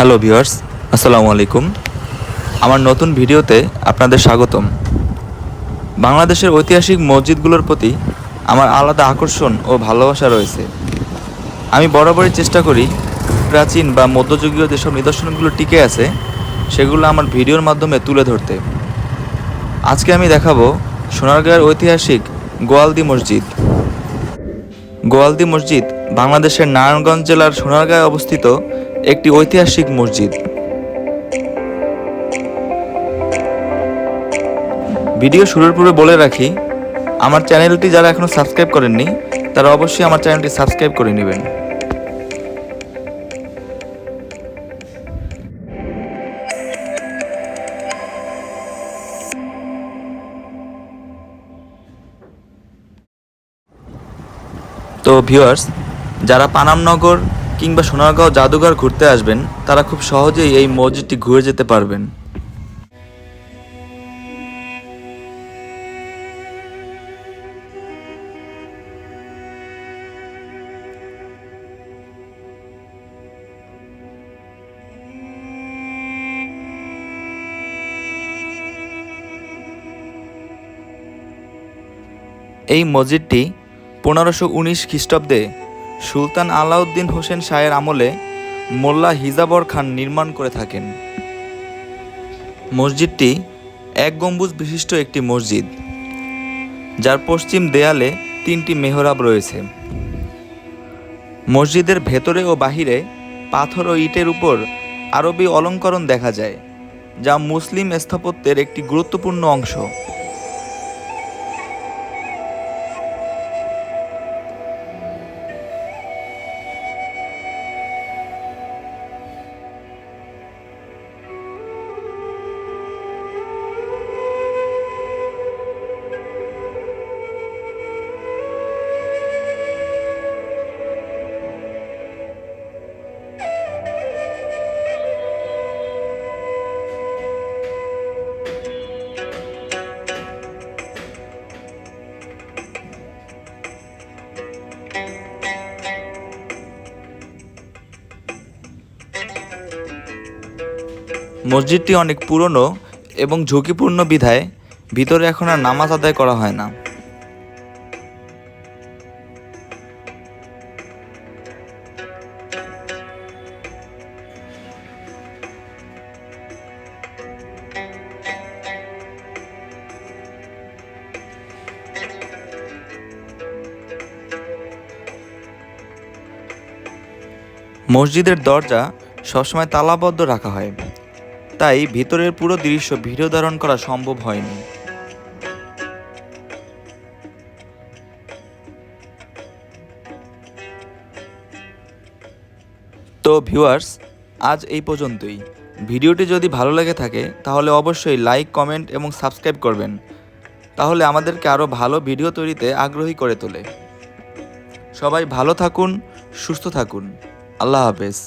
Hello viewers, আসসালামু আলাইকুম। আমার নতুন ভিডিওতে আপনাদের স্বাগতম। বাংলাদেশের ঐতিহাসিক মসজিদগুলোর প্রতি আমার আলাদা আকর্ষণ ও ভালোবাসা রয়েছে। আমি বরাবরই চেষ্টা করি প্রাচীন বা মধ্যযুগীয় যেসব নিদর্শনগুলো টিকে আছে, সেগুলো আমার ভিডিওর মাধ্যমে তুলে ধরতে। আজকে আমি দেখাবো সোনারগাঁয়ের ঐতিহাসিক গোয়ালদি মসজিদ। গোয়ালদি মসজিদ বাংলাদেশের নারায়ণগঞ্জ জেলার সোনারগাঁয়ে অবস্থিত একটি ঐতিহাসিক মসজিদ। ভিডিও শুরুর পূর্বে বলে রাখি, আমার চ্যানেলটি যারা এখনও সাবস্ক্রাইব করেননি, তারা অবশ্যই আমার চ্যানেলটি সাবস্ক্রাইব করে নেবেন। তো ভিউয়ার্স যারা পানামনগর কিংবা সোনারগাঁও জাদুঘর ঘুরতে আসবেন, তারা খুব সহজেই এই মসজিদটি ঘুরে যেতে পারবেন। এই মসজিদটি পনেরোশো উনিশ খ্রিস্টাব্দে সুলতান আলাউদ্দিন হোসেন শাহের আমলে মোল্লা হিজাবর খান নির্মাণ করে থাকেন। মসজিদটি এক গম্বুজ বিশিষ্ট একটি মসজিদ, যার পশ্চিম দেয়ালে তিনটি মেহরাব রয়েছে। মসজিদের ভেতরে ও বাহিরে পাথর ও ইটের উপর আরবি অলঙ্করণ দেখা যায়, যা মুসলিম স্থাপত্যের একটি গুরুত্বপূর্ণ অংশ। মসজিদটি অনেক পুরনো এবং ঝুঁকিপূর্ণ বিধায় ভিতরে এখন আর নামাজ আদায় করা হয় না। মসজিদের দরজা সবসময় তালাবদ্ধ রাখা হয়। তাই ভিতরের পুরো দৃশ্য ভিডিও ধারণ করা সম্ভব হয়নি। তো ভিউয়ার্স, আজ এই পর্যন্তই। ভিডিওটি যদি ভালো লেগে থাকে, তাহলে অবশ্যই লাইক, কমেন্ট এবং সাবস্ক্রাইব করবেন। তাহলে আমাদেরকে আরও ভালো ভিডিও তৈরিতে আগ্রহী করে তোলে। সবাই ভালো থাকুন, সুস্থ থাকুন। আল্লাহ হাফেজ।